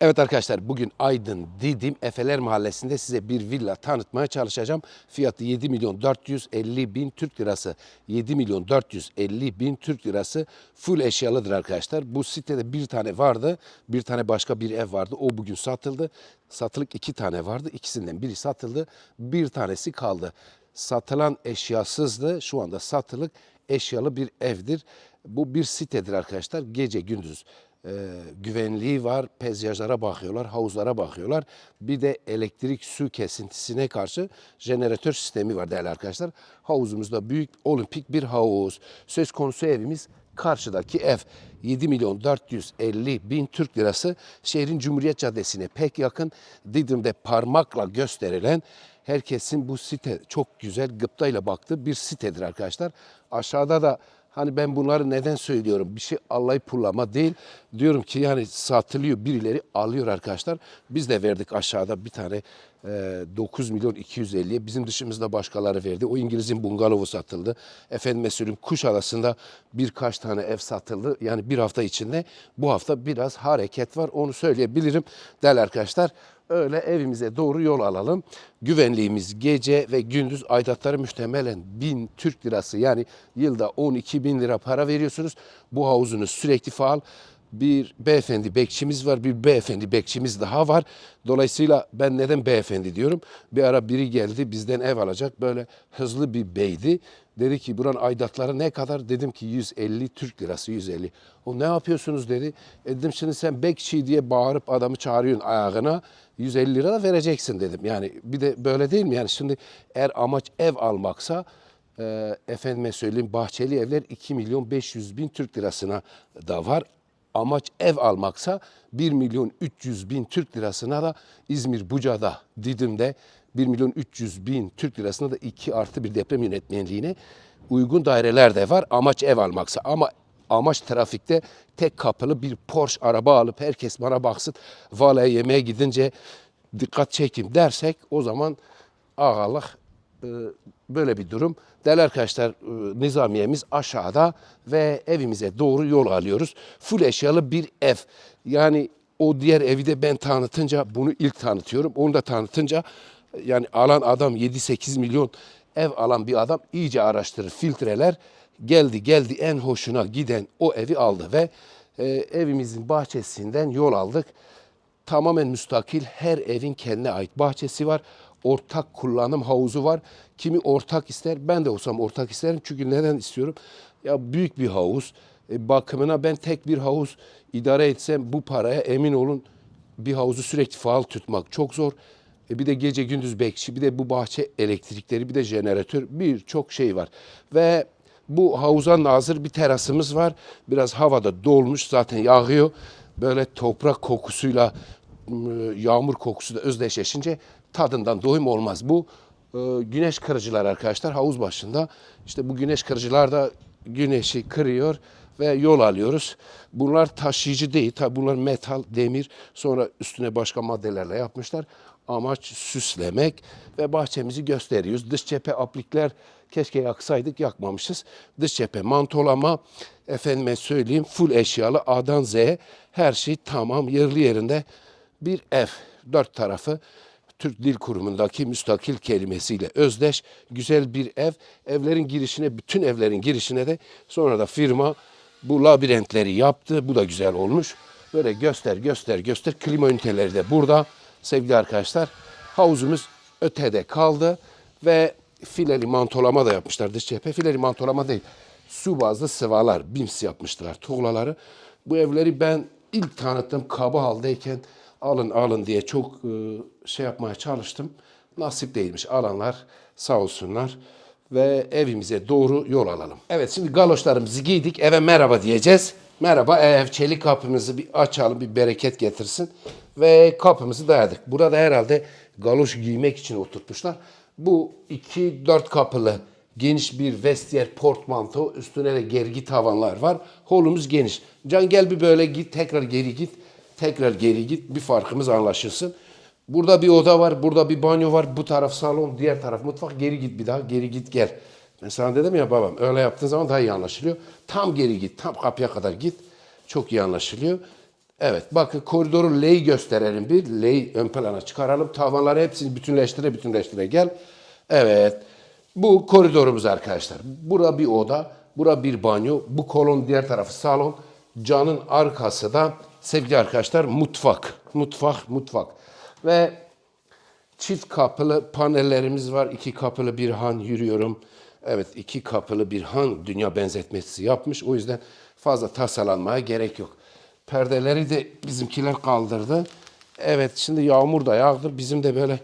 Evet arkadaşlar bugün Aydın Didim Efeler Mahallesi'nde size bir villa tanıtmaya çalışacağım. Fiyatı 7 milyon 450 bin Türk lirası. 7 milyon 450 bin Türk lirası full eşyalıdır arkadaşlar. Bu sitede bir tane vardı. Bir tane başka bir ev vardı. O bugün satıldı. Satılık iki tane vardı. İkisinden biri satıldı. Bir tanesi kaldı. Satılan eşyasızdı. Şu anda satılık eşyalı bir evdir. Bu bir sitedir arkadaşlar. Gece gündüz e, güvenliği var, peyzajlara bakıyorlar, havuzlara bakıyorlar. Bir de elektrik su kesintisine karşı jeneratör sistemi var değerli arkadaşlar. Havuzumuzda büyük olimpik bir havuz. Söz konusu evimiz karşıdaki ev 7 milyon 450 bin Türk lirası şehrin Cumhuriyet Caddesi'ne pek yakın Didim'de parmakla gösterilen herkesin bu site çok güzel gıptayla baktığı bir sitedir arkadaşlar. Aşağıda da Hani ben bunları neden söylüyorum? Bir şey Allah'ı pullama değil. Diyorum ki yani satılıyor birileri alıyor arkadaşlar. Biz de verdik aşağıda bir tane 9 milyon 250'ye. Bizim dışımızda başkaları verdi. O İngiliz'in bungalovu satıldı. Efendim söyleyeyim Kuşadası'nda birkaç tane ev satıldı. Yani bir hafta içinde bu hafta biraz hareket var. Onu söyleyebilirim değerli arkadaşlar. Öyle evimize doğru yol alalım. Güvenliğimiz gece ve gündüz aidatları müştemelen 1000 Türk lirası yani yılda 12 bin lira para veriyorsunuz. Bu havuzunuz sürekli faal. Bir beyefendi bekçimiz var, bir beyefendi bekçimiz daha var. Dolayısıyla ben neden beyefendi diyorum? Bir ara biri geldi bizden ev alacak böyle hızlı bir beydi. Dedi ki buranın aidatları ne kadar? Dedim ki 150 Türk lirası 150. O ne yapıyorsunuz dedi. E dedim şimdi sen bekçi diye bağırıp adamı çağırıyorsun ayağına. 150 lira da vereceksin dedim. Yani bir de böyle değil mi? Yani şimdi eğer amaç ev almaksa e, efendime söyleyeyim bahçeli evler 2 milyon 500 bin Türk lirasına da var. Amaç ev almaksa 1 milyon 300 bin Türk lirasına da İzmir Buca'da Didim'de 1 milyon 300 bin Türk lirasına da 2 artı bir deprem yönetmenliğine uygun daireler de var. Amaç ev almaksa ama amaç trafikte tek kapılı bir Porsche araba alıp herkes bana baksın valaya yemeğe gidince dikkat çekeyim dersek o zaman ağalık böyle bir durum. Değerli arkadaşlar e, nizamiyemiz aşağıda ve evimize doğru yol alıyoruz. Full eşyalı bir ev. Yani o diğer evi de ben tanıtınca bunu ilk tanıtıyorum. Onu da tanıtınca yani alan adam 7-8 milyon ev alan bir adam iyice araştırır, filtreler. Geldi geldi en hoşuna giden o evi aldı ve e, evimizin bahçesinden yol aldık tamamen müstakil her evin kendine ait bahçesi var. Ortak kullanım havuzu var. Kimi ortak ister ben de olsam ortak isterim. Çünkü neden istiyorum? Ya büyük bir havuz. E, bakımına ben tek bir havuz idare etsem bu paraya emin olun bir havuzu sürekli faal tutmak çok zor. E, bir de gece gündüz bekçi, bir de bu bahçe elektrikleri, bir de jeneratör birçok şey var. Ve bu havuza nazır bir terasımız var. Biraz havada dolmuş zaten yağıyor. Böyle toprak kokusuyla yağmur kokusu da özdeşleşince tadından doyum olmaz. Bu e, güneş kırıcılar arkadaşlar havuz başında. İşte bu güneş kırıcılar da güneşi kırıyor ve yol alıyoruz. Bunlar taşıyıcı değil. Tabi bunlar metal, demir sonra üstüne başka maddelerle yapmışlar. Amaç süslemek ve bahçemizi gösteriyoruz. Dış cephe aplikler keşke yaksaydık yakmamışız. Dış cephe mantolama efendime söyleyeyim full eşyalı A'dan Z'ye her şey tamam yerli yerinde bir ev. Dört tarafı Türk Dil Kurumu'ndaki müstakil kelimesiyle özdeş güzel bir ev. Evlerin girişine, bütün evlerin girişine de sonra da firma bu labirentleri yaptı. Bu da güzel olmuş. Böyle göster, göster, göster. Klima üniteleri de burada sevgili arkadaşlar. Havuzumuz ötede kaldı ve fileli mantolama da yapmışlar dış cephe. Fileli mantolama değil, su bazlı sıvalar, bims yapmışlar tuğlaları. Bu evleri ben ilk tanıttığım kaba haldeyken alın alın diye çok e, şey yapmaya çalıştım. Nasip değilmiş. Alanlar sağ olsunlar ve evimize doğru yol alalım. Evet şimdi galoşlarımızı giydik. Eve merhaba diyeceğiz. Merhaba ev çelik kapımızı bir açalım bir bereket getirsin. Ve kapımızı dayadık. Burada herhalde galoş giymek için oturtmuşlar. Bu iki dört kapılı geniş bir vestiyer portmanto üstüne de gergi tavanlar var. Holumuz geniş. Can gel bir böyle git tekrar geri git. Tekrar geri git bir farkımız anlaşılsın. Burada bir oda var, burada bir banyo var, bu taraf salon, diğer taraf mutfak. Geri git bir daha, geri git gel. Ben sana dedim ya babam, öyle yaptığın zaman daha iyi anlaşılıyor. Tam geri git, tam kapıya kadar git. Çok iyi anlaşılıyor. Evet bakın koridoru L'yi gösterelim bir. L'yi ön plana çıkaralım. Tavanları hepsini bütünleştire bütünleştire gel. Evet. Bu koridorumuz arkadaşlar. Bura bir oda. Bura bir banyo. Bu kolon diğer tarafı salon. Canın arkası da sevgili arkadaşlar mutfak. Mutfak, mutfak. Ve Çift kapılı panellerimiz var. İki kapılı bir han yürüyorum. Evet iki kapılı bir han dünya benzetmesi yapmış. O yüzden fazla tasalanmaya gerek yok. Perdeleri de bizimkiler kaldırdı. Evet şimdi yağmur da yağdı. Bizim de böyle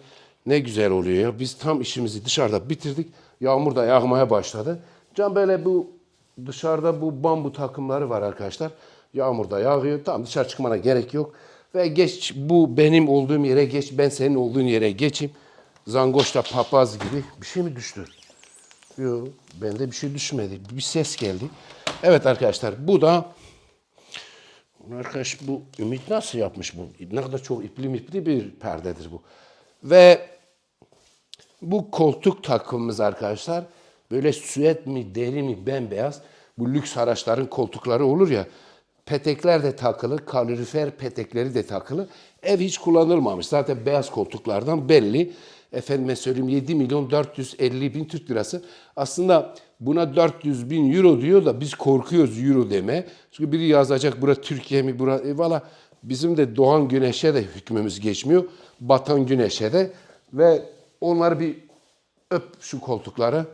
ne güzel oluyor ya. Biz tam işimizi dışarıda bitirdik. Yağmur da yağmaya başladı. Can böyle bu dışarıda bu bambu takımları var arkadaşlar. Yağmur da yağıyor. Tam dışarı çıkmana gerek yok. Ve geç bu benim olduğum yere geç. Ben senin olduğun yere geçeyim. Zangoşta papaz gibi. Bir şey mi düştü? Yok. Bende bir şey düşmedi. Bir ses geldi. Evet arkadaşlar bu da Arkadaş bu Ümit nasıl yapmış bu? Ne kadar çok ipli mipli bir perdedir bu. Ve bu koltuk takımımız arkadaşlar böyle süet mi deri mi bembeyaz bu lüks araçların koltukları olur ya petekler de takılı kalorifer petekleri de takılı. Ev hiç kullanılmamış. Zaten beyaz koltuklardan belli. Efendime söyleyeyim 7 milyon 450 bin Türk lirası. Aslında buna 400 bin euro diyor da biz korkuyoruz euro deme. Çünkü biri yazacak bura Türkiye mi bura e, valla bizim de doğan güneşe de hükmümüz geçmiyor. Batan güneşe de. Ve onları bir öp şu koltukları.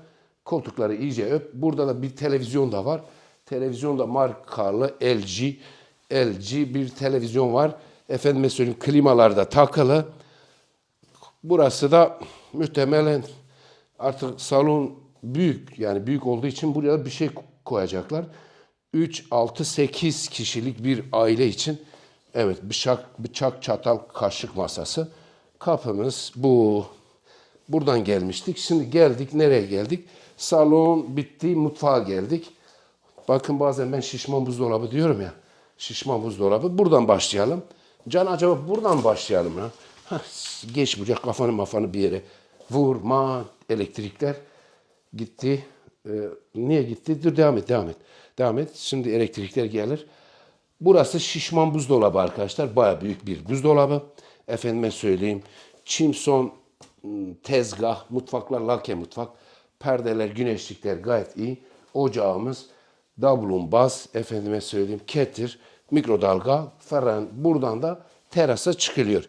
Koltukları iyice öp. Burada da bir televizyon da var. Televizyonda markalı LG. LG bir televizyon var. Efendime söyleyeyim klimalar da takılı. Burası da muhtemelen artık salon büyük yani büyük olduğu için buraya bir şey koyacaklar. 3, 6, 8 kişilik bir aile için evet bıçak, bıçak, çatal, kaşık masası. Kapımız bu. Buradan gelmiştik. Şimdi geldik. Nereye geldik? Salon bitti. Mutfağa geldik. Bakın bazen ben şişman buzdolabı diyorum ya. Şişman buzdolabı. Buradan başlayalım. Can acaba buradan başlayalım ha? Hah, geç buraya kafanı mafanı bir yere. Vurma elektrikler gitti. Ee, niye gitti? Dur devam et, devam et. Devam et. Şimdi elektrikler gelir. Burası şişman buzdolabı arkadaşlar. Baya büyük bir buzdolabı. Efendime söyleyeyim. Çimson ım, tezgah, mutfaklar lake mutfak. Perdeler, güneşlikler gayet iyi. Ocağımız, davlumbaz, efendime söyleyeyim ketir, mikrodalga, fren. Buradan da terasa çıkılıyor.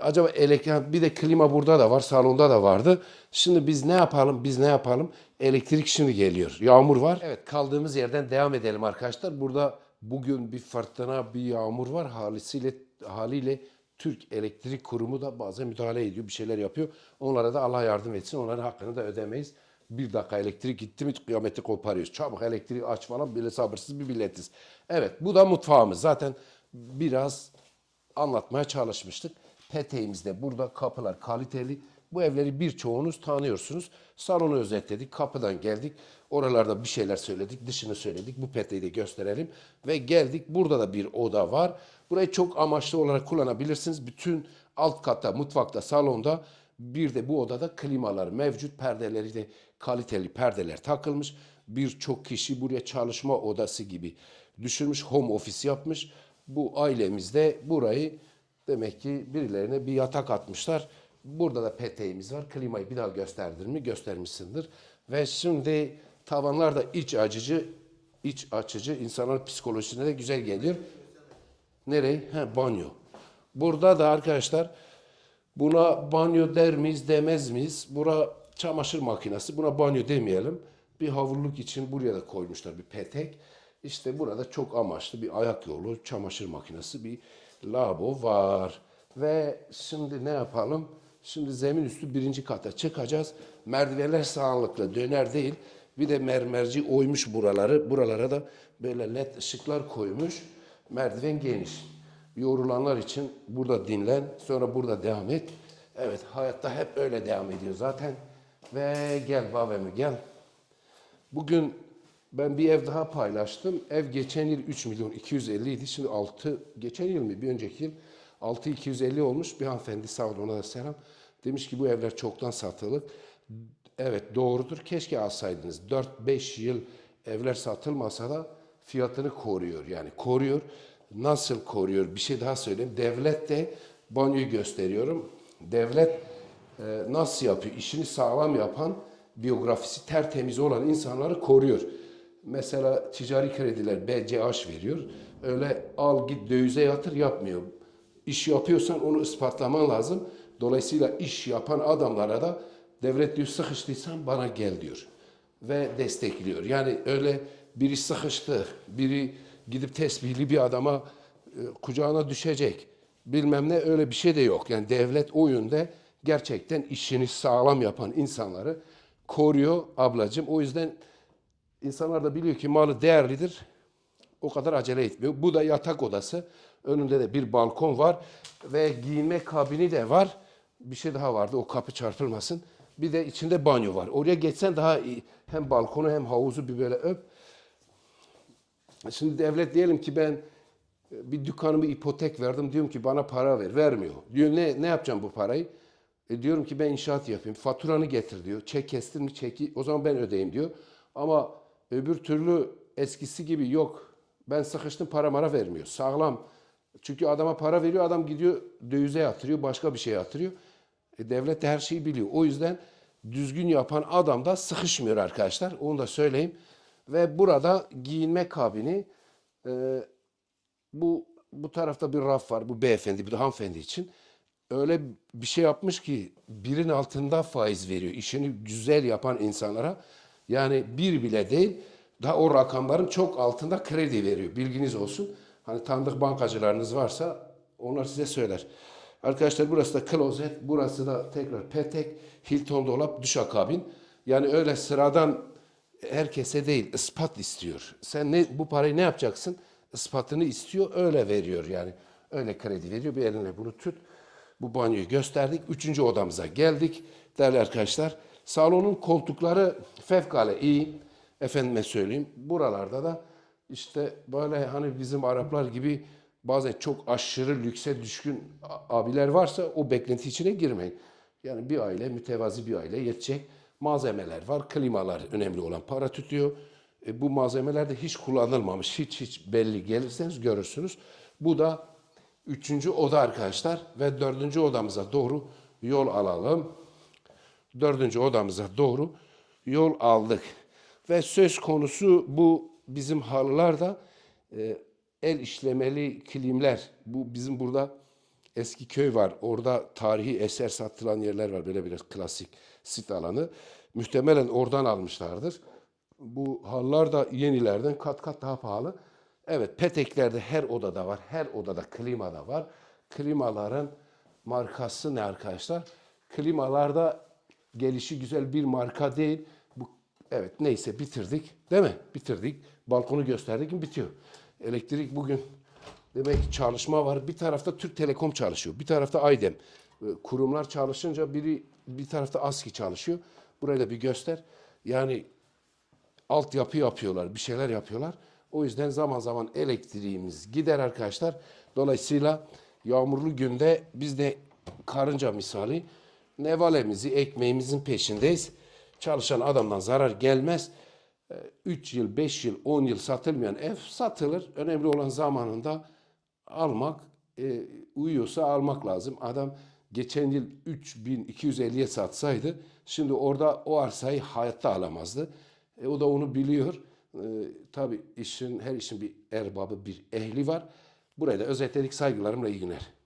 Acaba elektrik, bir de klima burada da var, salonda da vardı. Şimdi biz ne yapalım, biz ne yapalım? Elektrik şimdi geliyor. Yağmur var. Evet, kaldığımız yerden devam edelim arkadaşlar. Burada bugün bir fırtına, bir yağmur var. Halisiyle, haliyle Türk Elektrik Kurumu da bazen müdahale ediyor, bir şeyler yapıyor. Onlara da Allah yardım etsin. Onların hakkını da ödemeyiz. Bir dakika elektrik gitti mi kıyameti koparıyoruz. Çabuk elektriği aç falan böyle sabırsız bir milletiz. Evet bu da mutfağımız. Zaten biraz anlatmaya çalışmıştık. Peteğimiz de burada kapılar kaliteli. Bu evleri birçoğunuz tanıyorsunuz. Salonu özetledik, kapıdan geldik. Oralarda bir şeyler söyledik, dışını söyledik. Bu peteği de gösterelim. Ve geldik, burada da bir oda var. Burayı çok amaçlı olarak kullanabilirsiniz. Bütün alt katta, mutfakta, salonda bir de bu odada klimalar mevcut. Perdeleri de kaliteli perdeler takılmış. Birçok kişi buraya çalışma odası gibi düşünmüş, home office yapmış. Bu ailemizde burayı demek ki birilerine bir yatak atmışlar. Burada da peteğimiz var. Klimayı bir daha gösterdin mi? Göstermişsindir. Ve şimdi tavanlar da iç açıcı, iç açıcı insanların psikolojisine de güzel geliyor. Nereye? He, banyo. Burada da arkadaşlar buna banyo der miyiz demez miyiz? Bura çamaşır makinesi. Buna banyo demeyelim. Bir havluluk için buraya da koymuşlar bir petek. İşte burada çok amaçlı bir ayak yolu, çamaşır makinesi, bir lavabo var. Ve şimdi ne yapalım? Şimdi zemin üstü birinci kata çıkacağız. Merdivenler sağlıklı, döner değil. Bir de mermerci oymuş buraları. Buralara da böyle led ışıklar koymuş. Merdiven geniş. Yorulanlar için burada dinlen, sonra burada devam et. Evet, hayatta hep öyle devam ediyor zaten. Ve gel babamı gel. Bugün ben bir ev daha paylaştım. Ev geçen yıl 3 milyon 250 idi. Şimdi 6, geçen yıl mı? Bir önceki yıl 6 250 olmuş. Bir hanımefendi sağ ona da selam. Demiş ki bu evler çoktan satılık. Evet doğrudur. Keşke alsaydınız. 4-5 yıl evler satılmasa da fiyatını koruyor. Yani koruyor. nasıl koruyor? Bir şey daha söyleyeyim. Devlet de banyoyu gösteriyorum. Devlet nasıl yapıyor? İşini sağlam yapan, biyografisi tertemiz olan insanları koruyor. Mesela ticari krediler BCH veriyor. Öyle al git dövize yatır yapmıyor. İş yapıyorsan onu ispatlaman lazım. Dolayısıyla iş yapan adamlara da devlet diyor sıkıştıysan bana gel diyor. Ve destekliyor. Yani öyle biri sıkıştı, biri gidip tesbihli bir adama e, kucağına düşecek. Bilmem ne öyle bir şey de yok. Yani devlet o yönde gerçekten işini sağlam yapan insanları koruyor ablacığım. O yüzden insanlar da biliyor ki malı değerlidir. O kadar acele etmiyor. Bu da yatak odası. Önünde de bir balkon var ve giyinme kabini de var. Bir şey daha vardı. O kapı çarpılmasın. Bir de içinde banyo var. Oraya geçsen daha iyi. Hem balkonu hem havuzu bir böyle öp. Şimdi devlet diyelim ki ben e, bir dükkanımı ipotek verdim. Diyorum ki bana para ver. Vermiyor. Diyor ne, ne yapacağım bu parayı? E diyorum ki ben inşaat yapayım. Faturanı getir diyor. Çek kestin mi çeki o zaman ben ödeyeyim diyor. Ama öbür türlü eskisi gibi yok. Ben sıkıştım para mara vermiyor. Sağlam. Çünkü adama para veriyor adam gidiyor dövize yatırıyor başka bir şey yatırıyor. E, devlet de her şeyi biliyor. O yüzden düzgün yapan adam da sıkışmıyor arkadaşlar. Onu da söyleyeyim. Ve burada giyinme kabini e, bu bu tarafta bir raf var. Bu beyefendi, bu da hanımefendi için. Öyle bir şey yapmış ki birin altında faiz veriyor. İşini güzel yapan insanlara. Yani bir bile değil. Daha o rakamların çok altında kredi veriyor. Bilginiz olsun. Hani tanıdık bankacılarınız varsa onlar size söyler. Arkadaşlar burası da klozet, burası da tekrar petek, Hilton dolap, duşakabin. Yani öyle sıradan herkese değil, ispat istiyor. Sen ne bu parayı ne yapacaksın? Ispatını istiyor, öyle veriyor yani. Öyle kredi veriyor. Bir eline bunu tut. Bu banyoyu gösterdik. Üçüncü odamıza geldik. Değerli arkadaşlar, salonun koltukları fevkalade iyi. Efendime söyleyeyim. Buralarda da işte böyle hani bizim Araplar gibi bazen çok aşırı lükse düşkün abiler varsa o beklenti içine girmeyin. Yani bir aile, mütevazi bir aile yetecek malzemeler var. Klimalar önemli olan para tutuyor. E, bu malzemeler de hiç kullanılmamış. Hiç hiç belli gelirseniz görürsünüz. Bu da üçüncü oda arkadaşlar ve dördüncü odamıza doğru yol alalım. Dördüncü odamıza doğru yol aldık. Ve söz konusu bu bizim halılar da e, el işlemeli kilimler. Bu bizim burada eski köy var. Orada tarihi eser satılan yerler var. Böyle biraz klasik sit alanı. Muhtemelen oradan almışlardır. Bu halılar da yenilerden kat kat daha pahalı. Evet peteklerde her odada var. Her odada klima da var. Klimaların markası ne arkadaşlar? Klimalarda gelişi güzel bir marka değil. Bu evet neyse bitirdik. Değil mi? Bitirdik. Balkonu gösterdik mi bitiyor. Elektrik bugün demek çalışma var. Bir tarafta Türk Telekom çalışıyor. Bir tarafta Aydem. Ee, Kurumlar çalışınca biri bir tarafta ASKİ çalışıyor. Burayı da bir göster. Yani altyapı yapıyorlar, bir şeyler yapıyorlar. O yüzden zaman zaman elektriğimiz gider arkadaşlar. Dolayısıyla yağmurlu günde biz de karınca misali nevalemizi, ekmeğimizin peşindeyiz. Çalışan adamdan zarar gelmez. 3 yıl, 5 yıl, 10 yıl satılmayan ev satılır. Önemli olan zamanında almak, e, uyuyorsa almak lazım. Adam geçen yıl 3250'ye satsaydı şimdi orada o arsayı hayatta alamazdı. E, o da onu biliyor. E, tabii işin her işin bir erbabı, bir ehli var. Burayı da özetledik. Saygılarımla iyi günler.